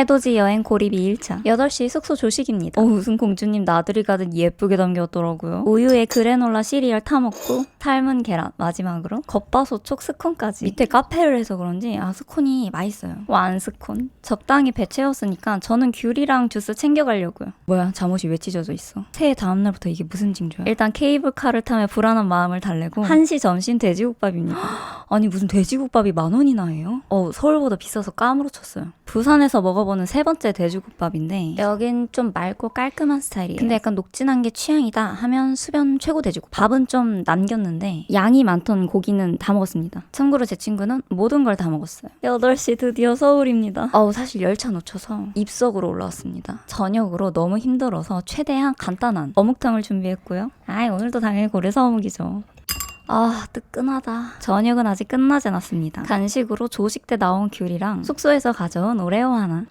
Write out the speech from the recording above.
해돋이 여행 고립 2일차 8시 숙소 조식입니다. 어, 무슨 공주님 나들이 가듯 예쁘게 담겼더라고요. 우유에 그래놀라 시리얼 타먹고 삶은 계란 마지막으로 겉바소촉 스콘까지 밑에 카페를 해서 그런지 아 스콘이 맛있어요. 완스콘 적당히 배 채웠으니까 저는 귤이랑 주스 챙겨가려고요. 뭐야 잠옷이 왜 찢어져 있어? 새해 다음날부터 이게 무슨 징조야? 일단 케이블카를 타며 불안한 마음을 달래고 한시 점심 돼지국밥입니다. 아니 무슨 돼지국밥이 만 원이나 해요? 어 서울보다 비싸서 까무러 쳤어요. 부산에서 먹어보는 세 번째 돼지국밥인데 여긴 좀 맑고 깔끔한 스타일이에요. 근데 약간 녹진한 게 취향이다 하면 수변 최고 돼지국밥. 밥은 좀 남겼는데 양이 많던 고기는 다 먹었습니다. 참고로 제 친구는 모든 걸 다 먹었어요. 8시 드디어 서울입니다. 어우 사실 열차 놓쳐서 입석으로 올라왔습니다. 저녁으로 너무 힘들어서 최대한 간단한 어묵탕을 준비했고요. 아 오늘도 당연히 고래사 어묵이죠. 아, 뜨끈하다. 저녁은 아직 끝나지 않았습니다. 간식으로 조식 때 나온 귤이랑 숙소에서 가져온 오레오 하나.